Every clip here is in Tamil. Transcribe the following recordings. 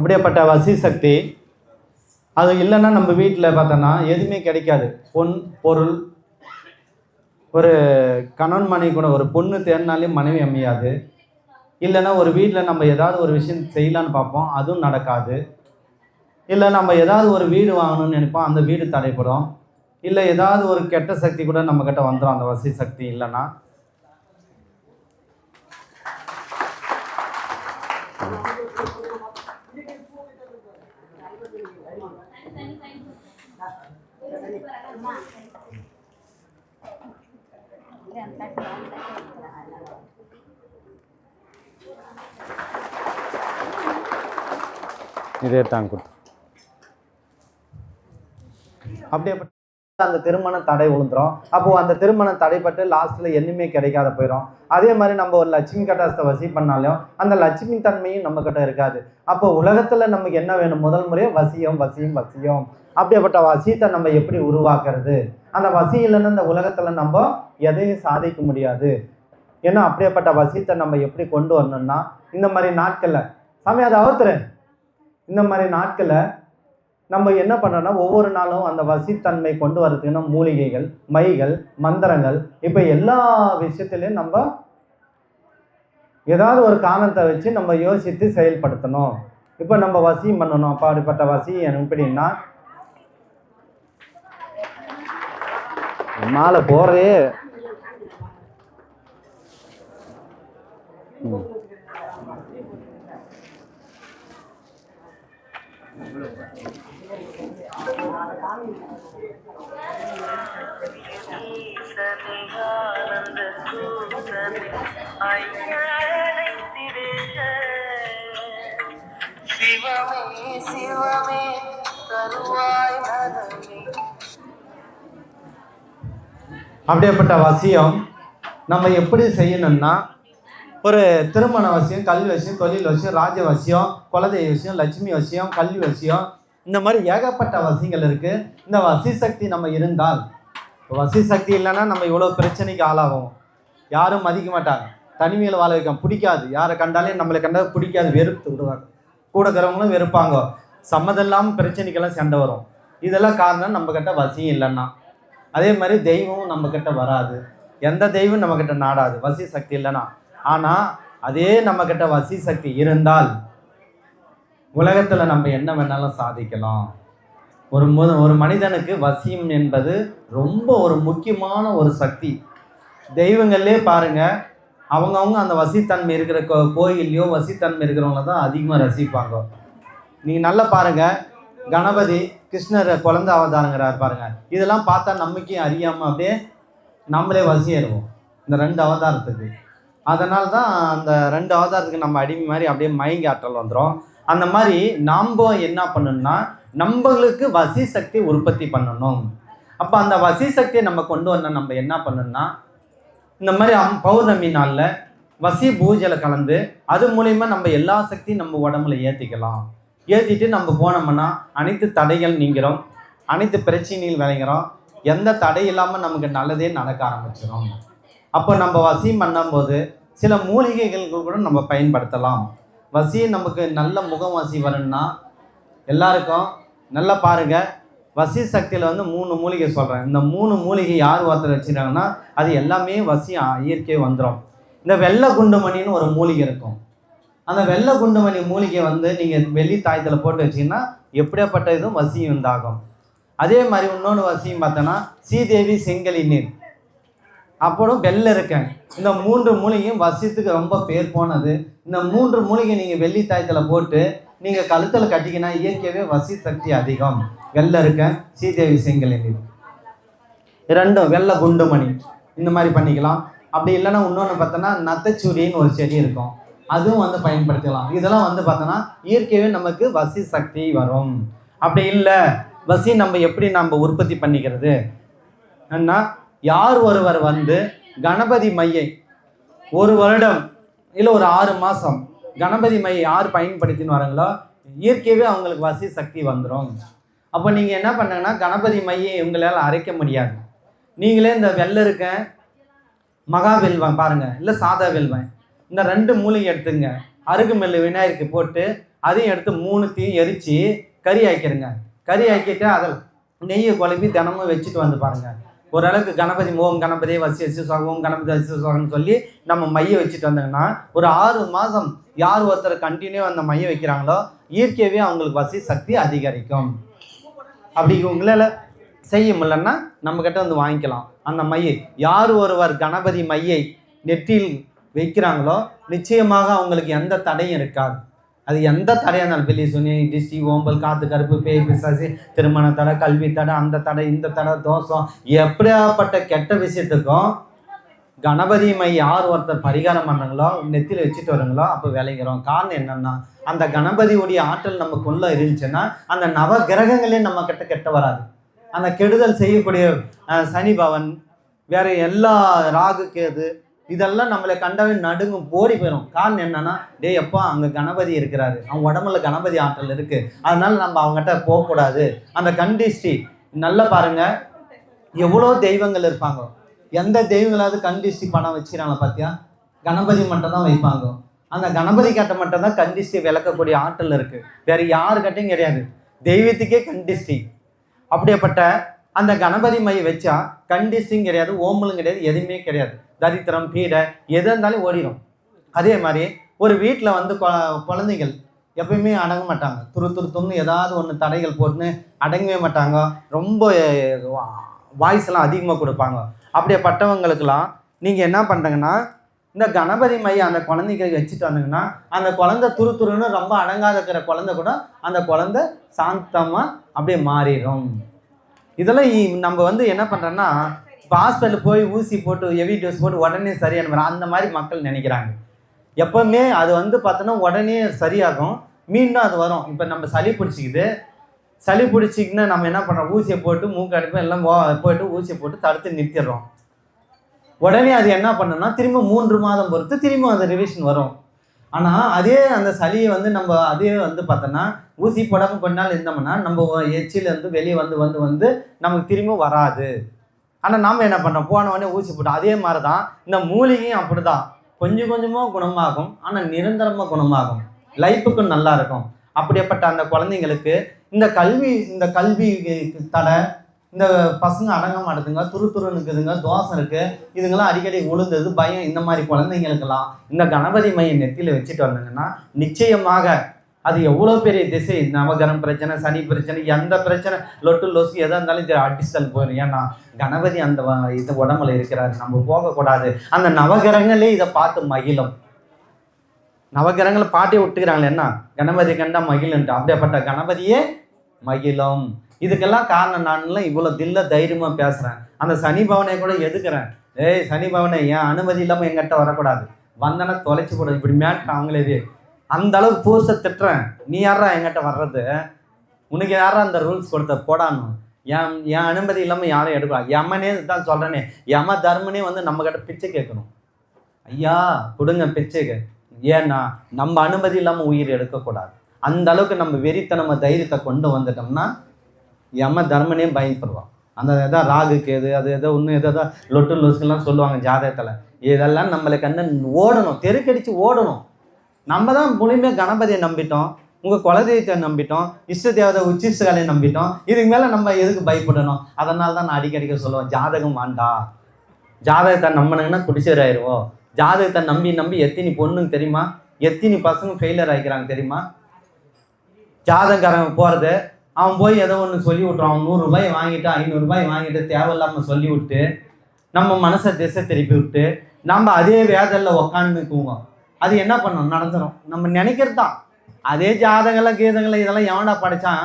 அப்படியேப்பட்ட வசி சக்தி. அது இல்லைன்னா நம்ம வீட்டில் பார்த்தோன்னா எதுவுமே கிடைக்காது. பொன் பொருள் ஒரு கணவன் மனைவி கூட ஒரு பொண்ணு தேர்னாலே மனைவி அமையாது. இல்லைன்னா ஒரு வீட்டில் நம்ம ஏதாவது ஒரு விஷயம் செய்யலான்னு பார்ப்போம் அதுவும் நடக்காது. இல்லை நம்ம ஏதாவது ஒரு வீடு வாங்கணும்னு நினைப்போம் அந்த வீடு தடைப்படும் இல்லை ஏதாவது ஒரு கெட்ட சக்தி கூட நம்மக்கிட்ட வந்துடும் அந்த வசி சக்தி இல்லைன்னா. இதே தாங்க கொடுத்து அப்படியே அந்த திருமண தடை விழுந்துரும் அப்போ அந்த திருமணம் தடைப்பட்டு லாஸ்ட்ல எண்ணுமே கிடைக்காத போயிடும் அதே மாதிரி நம்ம ஒரு லட்சுமி கட்டாசத்தை வசி பண்ணாலும் அந்த லட்சுமி தன்மையும் நம்ம கிட்ட இருக்காது. அப்போ உலகத்துல நமக்கு என்ன வேணும்? முதல் முறையே வசியம் வசியம் வசியம். அப்படிப்பட்ட வசியத்தை நம்ம எப்படி உருவாக்குறது? அந்த வசி இல்லைன்னா இந்த உலகத்துல நம்ம எதையும் சாதிக்க முடியாது. ஏன்னா அப்படியேப்பட்ட வசியத்தை நம்ம எப்படி கொண்டு வரணும்னா இந்த மாதிரி நாட்களில் சாமி அதை அவுத்துரு இந்த மாதிரி நாட்களை நம்ம என்ன பண்ணோம்னா ஒவ்வொரு நாளும் அந்த வசித்தன்மை கொண்டு வரதுக்குன்னா மூலிகைகள் மைகள் மந்திரங்கள் இப்போ எல்லா விஷயத்துலையும் நம்ம ஏதாவது ஒரு காரணத்தை வச்சு நம்ம யோசித்து செயல்படுத்தணும் இப்போ நம்ம வசியம் பண்ணணும் அப்படிப்பட்ட வசி எப்படின்னா மாலை போறே you. சிவமே சிவமே தருவாய் அப்படியேப்பட்ட வசியம் நம்ம எப்படி செய்யணும்னா ஒரு திருமண வசியம் கல்வி வசியம் தொழில் வசியம் ராஜ வசியம் குலதெய்வ வசியம் லட்சுமி வசியம் கல்வி வசியம் இந்த மாதிரி ஏகப்பட்ட வசிகள் இருக்குது இந்த வசி சக்தி நம்ம இருந்தால் வசி சக்தி இல்லைன்னா நம்ம இவ்வளோ பிரச்சனைக்கு ஆளாகும் யாரும் மதிக்க மாட்டாங்க. தனிமையில் வாழ வைக்க பிடிக்காது. யாரை கண்டாலே நம்மளை கண்டா பிடிக்காது வெறுத்து விடுவாங்க. கூட இருக்கிறவங்களும் வெறுப்பாங்க. சம்மதம் இல்லாமல் பிரச்சனைக்கெல்லாம் சண்டை வரும். இதெல்லாம் காரணம் நம்மக்கிட்ட வசியும் வசியம் இல்லைன்னா. அதே மாதிரி தெய்வமும் நம்மக்கிட்ட வராது. எந்த தெய்வம் நம்மக்கிட்ட நாடாது. வசி சக்தி இல்லைன்னா. ஆனால் அதே நம்மக்கிட்ட வசி சக்தி இருந்தால் உலகத்தில் நம்ம என்ன வேணாலும் சாதிக்கலாம். ஒரு மு ஒரு மனிதனுக்கு வசியம் என்பது ரொம்ப ஒரு முக்கியமான ஒரு சக்தி. தெய்வங்கள்லே பாருங்கள் அவங்கவுங்க அந்த வசித்தன்மை இருக்கிற கோ கோயில்லையோ வசித்தன்மை இருக்கிறவங்கள தான் அதிகமாக ரசிப்பாங்க. நீங்கள் நல்லா பாருங்கள் கணபதி கிருஷ்ணர் குழந்தை அவதாரங்கிறார் பாருங்கள் இதெல்லாம் பார்த்தா நம்பிக்கையும் அறியாமல் அப்படியே நம்மளே வசியேறுவோம் இந்த ரெண்டு அவதாரத்துக்கு. அதனால தான் அந்த ரெண்டு அவதாரத்துக்கு நம்ம அடிமை மாதிரி அப்படியே மயங்கி ஆற்றல் வந்துடும் அந்த மாதிரி நாம் என்ன பண்ணணும்னா நம்மளுக்கு வசி சக்தி உற்பத்தி பண்ணணும். அப்போ அந்த வசி சக்தியை நம்ம கொண்டு வந்தால் நம்ம என்ன பண்ணணும்னா இந்த மாதிரி அம் பௌர்ணமி நாளில் வசி பூஜையில் கலந்து அது மூலயமா நம்ம எல்லா சக்தியும் நம்ம உடம்புல ஏற்றிக்கலாம் ஏற்றிட்டு நம்ம போனோம்னா அனைத்து தடைகள் நீங்கிறோம் அனைத்து பிரச்சனைகள் விளைகிறோம் எந்த தடை இல்லாமல் நமக்கு நல்லதே நடக்க ஆரம்பிச்சிடும் அப்போ நம்ம வசியம் பண்ணும்போது சில மூலிகைகள் கூட நம்ம பயன்படுத்தலாம். வசி நமக்கு நல்ல முகம் வசி வரணும்னா எல்லாருக்கும் நல்லா பாருங்க. வசி சக்தியில் வந்து மூணு மூலிகை சொல்கிறேன் இந்த மூணு மூலிகை யார் ஒருத்தர் வச்சுருக்காங்கன்னா அது எல்லாமே வசி இயற்கை வந்துடும் இந்த வெள்ளை குண்டுமணின்னு ஒரு மூலிகை இருக்கும். அந்த வெள்ளை குண்டுமணி மூலிகை வந்து நீங்கள் வெள்ளி தாயத்தில் போட்டு வச்சிங்கன்னா எப்படியாப்பட்ட இதுவும் வசியம் உண்டாகும். அதே மாதிரி இன்னொன்று வசியம் பார்த்தோன்னா சீதேவி செங்கலி நீர். அப்புறம் வெள்ளை இருக்கேன். இந்த மூன்று மூலிகையும் வசியத்துக்கு ரொம்ப பேர் போனது. இந்த மூன்று மூலிகை நீங்கள் வெள்ளி தாயத்தில் போட்டு நீங்கள் கழுத்தில் கட்டிக்கினா இயற்கையவே வசி சக்தி அதிகம். வெள்ளை இருக்க சீதேவி செங்கல் ரெண்டும் வெள்ளை குண்டுமணி. இந்த மாதிரி பண்ணிக்கலாம். அப்படி இல்லைன்னா இன்னொன்று பார்த்தோன்னா நத்தச்சூரின்னு ஒரு செடி இருக்கும். அதுவும் வந்து பயன்படுத்தலாம் இதெல்லாம் வந்து பார்த்தோன்னா இயற்கையவே நமக்கு வசி சக்தி வரும். அப்படி இல்லை வசி நம்ம எப்படி நம்ம உற்பத்தி பண்ணிக்கிறது? என்ன யார் ஒருவர் வந்து கணபதி மையை ஒரு வருடம் இல்லை ஒரு ஆறு மாதம் கணபதி மையை யார் பயன்படுத்தின்னு வராங்களோ இயற்கையாகவே அவங்களுக்கு வசி சக்தி வந்துடும் அப்போ நீங்கள் என்ன பண்ணுங்கன்னா கணபதி மையை உங்களால் அரைக்க முடியாது. நீங்களே இந்த வெள்ளை இருக்க மகா வெல்வன் பாருங்கள் இல்லை சாதா வெல்வன் இந்த ரெண்டு மூலிகை எடுத்துங்க. அருகுமெல்லு விநாயகருக்கு போட்டு அதையும் எடுத்து மூணுத்தையும் எரித்து கறி ஆக்கிடுங்க. கறி ஆக்கிட்டு அதில் நெய்யை குழம்பி தினமும் வச்சுட்டு வந்து பாருங்கள் ஓரளவுக்கு கணபதி ஓம் கணபதி வசி வசி சுவாகம் ஓம் கணபதி வசி சுவாகம்னு சொல்லி நம்ம மைய வச்சுட்டு வந்தாங்கன்னா ஒரு ஆறு மாதம் யார் ஒருத்தர் கண்டினியூ அந்த மைய வைக்கிறாங்களோ இயற்கையாகவே அவங்களுக்கு வசி சக்தி அதிகரிக்கும். அப்படி உங்களால் செய்ய முடியலன்னா நம்மக்கிட்ட வந்து வாங்கிக்கலாம். அந்த மையை யார் ஒருவர் கணபதி மையை நெற்றியில் வைக்கிறாங்களோ நிச்சயமாக அவங்களுக்கு எந்த தடையும் இருக்காது. அது எந்த தடையாக இருந்தாலும் பெரிய சுனி டிஸ்டி ஓம்பல் காத்து கருப்பு பேய் பிசாசி திருமண தடை கல்வி தடை அந்த தடை இந்த தடை தோஷம் எப்படியாப்பட்ட கெட்ட விஷயத்துக்கும் கணபதி மை யார் ஒருத்தர் பரிகாரம் பண்ணாங்களோ நெத்தியில் வச்சுட்டு வருங்களோ அப்போ விளைகிறோம் காரணம் என்னன்னா அந்த கணபதியுடைய ஆற்றல் நமக்குள்ளே இருந்துச்சுன்னா அந்த நவ கிரகங்களே நம்ம கிட்ட கெட்ட வராது. அந்த கெடுதல் செய்யக்கூடிய சனி பவன் வேற எல்லா ராகு கேது இதெல்லாம் நம்மளை கண்டவே நடுங்கும் ஓடி போயிடும் காரணம் என்னன்னா டேய் எப்பா அங்கே கணபதி இருக்கிறாரு. அவன் உடம்புல கணபதி ஆற்றல் இருக்கு. அதனால நம்ம அவங்ககிட்ட போகக்கூடாது. அந்த கண்டிஷ்டி நல்லா பாருங்க. எவ்வளோ தெய்வங்கள் இருப்பாங்க. எந்த தெய்வங்களாவது கண்டிஷ்டி பணம் வச்சுக்கிறாங்க பார்த்தியா கணபதி மட்டும் தான் வைப்பாங்க. அந்த கணபதி கிட்ட மட்டும் தான் கண்டிஷ்டி விளக்கக்கூடிய ஆற்றல் இருக்கு. வேற யாருக்கிட்டையும் கிடையாது. தெய்வத்துக்கே கண்டிஷ்டி அப்படியேப்பட்ட அந்த கணபதி மையை வச்சா கண்டிஸ்டிங் கிடையாது ஓம்பலும் கிடையாது எதுவுமே கிடையாது. தரித்திரம் பீடை எது இருந்தாலும் ஓடிடும் அதே மாதிரி ஒரு வீட்டில் வந்து கொ- குழந்தைகள் எப்பயுமே அடங்க மாட்டாங்க. துரு துரு துருன்னு ஏதாவது ஒன்று தடைகள் போட்டுன்னு அடங்கவே மாட்டாங்க. ரொம்ப வாய்ஸ்லாம் அதிகமாக கொடுப்பாங்க. அப்படியேப்பட்டவங்களுக்கெல்லாம் நீங்கள் என்ன பண்ணுறீங்கன்னா இந்த கணபதி மை அந்த குழந்தைக்கு வச்சுட்டு வந்தீங்கன்னா அந்த குழந்தை துரு துருன்னு ரொம்ப அடங்காத இருக்கிற குழந்தை கூட அந்த குழந்தை சாந்தமாக அப்படியே மாறிடும். இதெல்லாம் இ- நம்ம வந்து என்ன பண்ணுறோன்னா இப்போ ஹாஸ்பிட்டல் போய் ஊசி போட்டு ஹெவி டோஸ் போட்டு உடனே சரியான அந்த மாதிரி மக்கள் நினைக்கிறாங்க. எப்போவுமே அது வந்து பார்த்தோன்னா உடனே சரியாகும். மீண்டும் அது வரும். இப்போ நம்ம சளி பிடிச்சிக்குது. சளி பிடிச்சிக்கின்னா நம்ம என்ன பண்ணுறோம் ஊசியை போட்டு மூக்கு அடைப்பு எல்லாம் போயிட்டு ஊசியை போட்டு தடுத்து நிறுத்திடுறோம். உடனே அது என்ன பண்ணணும்னா திரும்ப மூன்று மாதம் பொறுத்து திரும்ப அந்த ரிவிஷன் வரும். ஆனால் அதே அந்த சளியை வந்து நம்ம அதே வந்து பார்த்தோன்னா ஊசி போடாமல் கொஞ்ச நாள் இருந்தோம்னா நம்ம எச்சிலேருந்து வெளியே வந்து வந்து வந்து நமக்கு திரும்ப வராது. ஆனால் நாம் என்ன பண்ணுறோம் போன உடனே ஊசி போட்டோம். அதே மாதிரி தான் இந்த மூலிகையும் அப்படி தான் கொஞ்சம் கொஞ்சமாக குணமாகும். ஆனால் நிரந்தரமாக குணமாகும். லைஃபுக்கும் நல்லா இருக்கும். அப்படிப்பட்ட அந்த குழந்தைங்களுக்கு இந்த கல்வி இந்த கல்வி தடை இந்த பசங்க அடங்க மாட்டுதுங்க துரு துருன்னு இருக்குதுங்க தோசை இருக்கு. இதுங்கெல்லாம் அடிக்கடி உளுந்தது பயம் இந்த மாதிரி குழந்தைங்களுக்கெல்லாம் இந்த கணபதி மையம் நெத்தியில் வச்சுட்டு வந்தாங்கன்னா நிச்சயமாக அது எவ்வளோ பெரிய திசை? நவகரம் பிரச்சனை சனி பிரச்சனை எந்த பிரச்சனை? லொட்டு லொசு எதாக இருந்தாலும் இது அடிஸ்டல் போயிடும் ஏன்னா கணபதி அந்த வ- இது உடம்புல இருக்கிறாரு. நம்ம போகக்கூடாது. அந்த நவகிரகங்களே இதை பார்த்து மகிழும். நவகிரகங்களை பாட்டி விட்டுக்கிறாங்களே என்ன? கணபதி கண்டா மகிழுன்ட்டு. அப்படியேப்பட்ட கணபதியே மகிழும். இதுக்கெல்லாம் காரணம் நான்லாம் இவ்வளோ தில்ல தைரியமாக பேசுகிறேன் அந்த சனி பவனை கூட எதுக்குறேன்? ஏய் சனி பவனை ஏன் அனுமதி இல்லாமல் எங்கிட்ட வரக்கூடாது. வந்தனா தொலைச்சி போடு இப்படி மேட்டேன் அவங்களே அந்த அளவு பூசை திட்டுறேன். நீ யாரா எங்கிட்ட வர்றது? உனக்கு யாரா அந்த ரூல்ஸ் கொடுத்த? போடான்னு என் என் அனுமதி இல்லாமல் யாரும் எடுக்கலாம் யமனே தான் சொல்கிறேனே யம தர்மனே வந்து நம்மக்கிட்ட பிச்சை கேட்கணும். ஐயா கொடுங்க பிச்சைக்கு ஏன்னா நம்ம அனுமதி இல்லாமல் உயிர் எடுக்கக்கூடாது. அந்த அளவுக்கு நம்ம வெறித்தனம தைரியத்தை கொண்டு வந்துட்டோம்னா யம தர்மனே பயப்படுவான். அந்த எதாவது ராகு கேது அது ஏதோ ஒன்று ஏதோ லொட்டு லொசுக்கெல்லாம் சொல்லுவாங்க ஜாதகத்தில். இதெல்லாம் நம்மளை கண்ணு ஓடணும் தெருக்கடிச்சு ஓடணும். நம்ம தான் முழுமையாக கணபதியை நம்பிட்டோம் உங்கள் குலதெய்வத்தை நம்பிட்டோம் இஷ்ட தேவதை உச்சிஷ்டகளை நம்பிட்டோம். இதுக்கு மேலே நம்ம எதுக்கு பயப்படணும்? அதனால தான் நான் அடிக்கடிக்க சொல்லுவேன் ஜாதகம் வேண்டா. ஜாதகத்தை நம்பினங்கன்னா குடிசேராயிருவோம் ஜாதகத்தை நம்பி நம்பி எத்தினி பொண்ணுங்க தெரியுமா? எத்தினி பசங்க ஃபெயிலியர் ஆகிக்கிறாங்க தெரியுமா? ஜாதகக்காரன் போகிறது அவன் போய் ஏதோ ஒன்று சொல்லி விட்றான் அவன் நூறுரூபாய் வாங்கிட்டு ஐநூறுரூபாய் வாங்கிட்டு தேவையில்லாமல் சொல்லி விட்டு நம்ம மனசை திசை திருப்பி விட்டு நம்ம அதே வேதலில் உக்காந்துக்குவோம் அது என்ன பண்ணும்? நடந்துடும் நம்ம நினைக்கிறது தான் அதே ஜாதகங்களை கீதங்களை இதெல்லாம் எவன்டா படித்தான்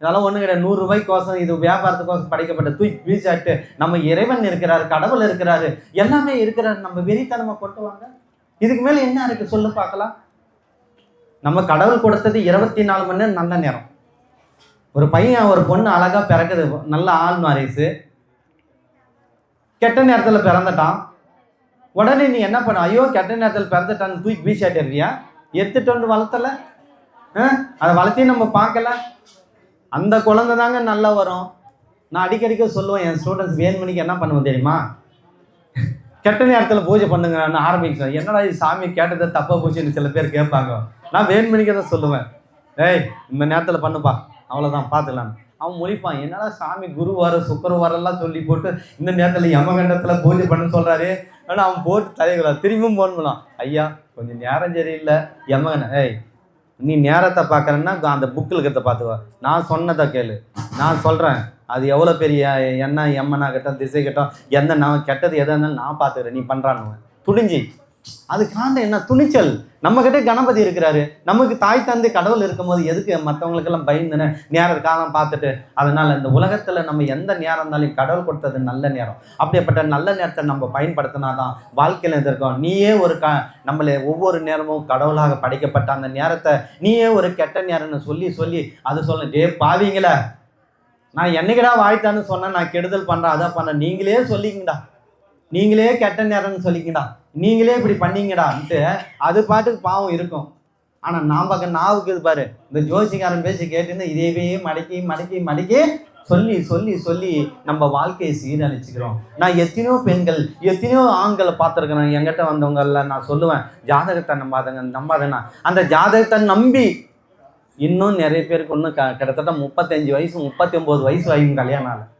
இதெல்லாம் ஒன்றும் கிடையாது. நூறுரூபாய்க்கோசம் இது வியாபாரத்துக்கோசம் படைக்கப்பட்ட தூய் வீசாட்டு நம்ம இறைவன் இருக்கிறாரு கடவுள் இருக்கிறாரு எல்லாமே இருக்கிறாரு. நம்ம வெறித்தனமா கொண்டு வாங்க. இதுக்கு மேலே என்ன இருக்குது சொல்லு பார்க்கலாம். நம்ம கடவுள் கொடுத்தது இருபத்தி நாலு மணி நேரம் நல்ல நேரம். ஒரு பையன் ஒரு பொண்ணு அழகா பிறக்குது. நல்ல ஆள் மாரிசு கெட்ட நேரத்தில் பிறந்துட்டான். உடனே நீ என்ன பண்ண? ஐயோ கெட்ட நேரத்தில் பிறந்துட்டான்னு தூக்கி வீசாட்டிருவியா எடுத்துட்டு வந்து வளர்த்தல? ஆ? அதை வளர்த்தி நம்ம பார்க்கல. அந்த குழந்தை தாங்க நல்லா வரும். நான் அடிக்கடிக்க சொல்லுவேன் என் ஸ்டூடெண்ட்ஸ் வேண்மணிக்கு என்ன பண்ணுவேன் தெரியுமா? கெட்ட நேரத்தில் பூஜை பண்ணுங்கன்னு ஆரம்பிக்கிறேன் என்னடா இது சாமி கேட்டதை தப்பா போச்சுன்னு சில பேர் கேட்பாங்க. நான் வேண்மணிக்கு தான் சொல்லுவேன். ஏய் இந்த நேரத்தில் பண்ணுப்பா. அவ்வளோதான் பார்த்துக்கலாம். அவன் முழிப்பான் என்னடா சாமி குருவார சுக்கரவாரெல்லாம் சொல்லி போட்டு இந்த நேரத்தில் யமகண்டத்தில் பூஜை பண்ண சொல்கிறாரு ஆனால் அவன் போட்டு தலைகளை திரும்பியும் போன் பண்ணலாம். ஐயா கொஞ்சம் நேரம் சரியில்லை. யமகண்ட ஏய் நீ நேரத்தை பார்க்குறேன்னா அந்த புக்கில் இருக்கிறத பார்த்துக்கோ. நான் சொன்னதை கேளு. நான் சொல்கிறேன் அது எவ்வளோ பெரிய என்ன எம்மனா கட்டம் திசை கட்டம் எந்த நான் கெட்டது எதாக இருந்தாலும் நான் பார்த்துக்கிறேன். நீ பண்ணுறான்னு துணிஞ்சி. அது காண்ட என்ன? துணிச்சல். நம்ம கணபதி இருக்கிறாரு. நமக்கு தாய் தந்தை கடவுள் இருக்கும்போது எதுக்கு மற்றவங்களுக்கெல்லாம் பயந்துன்னு நேரம் காலம் பார்த்துட்டு. அதனால இந்த உலகத்தில் நம்ம எந்த நேரம் இருந்தாலும் கடவுள் கொடுத்தது நல்ல நேரம். அப்படிப்பட்ட நல்ல நேரத்தை நம்ம பயன்படுத்தினாதான் வாழ்க்கையில் இருக்கோம். நீயே ஒரு க நம்மளை ஒவ்வொரு நேரமும் கடவுளாக படைக்கப்பட்ட அந்த நேரத்தை நீயே ஒரு கெட்ட நேரம்னு சொல்லி சொல்லி அது சொல்ல டே பாவீங்களே. நான் என்னைக்கடா வாய்த்தான்னு சொன்னேன் நான் கெடுதல் பண்ணுறேன் அதான் பண்ணேன் நீங்களே சொல்லிக்கிண்டா நீங்களே கெட்ட நேரம்னு சொல்லிக்கிண்டா நீங்களே இப்படி பண்ணீங்கடான்ட்டு அது பாட்டுக்கு பாவம் இருக்கும். ஆனால் நாம் பக்கம் நாவுக்கு இது பாரு. இந்த ஜோசிக்காரன் பேசி கேட்டுன்னு இதையவே மடக்கி மடக்கி மடக்கி சொல்லி சொல்லி சொல்லி நம்ம வாழ்க்கையை சீரழிச்சுக்கிறோம். நான் எத்தனையோ பெண்கள் எத்தனையோ ஆண்களை பார்த்துருக்கிறேன். என்கிட்ட வந்தவங்கள நான் சொல்லுவேன் ஜாதகத்தை நம்பாதங்க நம்பாதேன்னா அந்த ஜாதகத்தை நம்பி இன்னும் நிறைய பேருக்கு ஒன்று க கிட்டத்தட்ட முப்பத்தஞ்சு வயசு முப்பத்தி ஒம்பது வயசு ஆகும் கல்யாணம் ஆகும்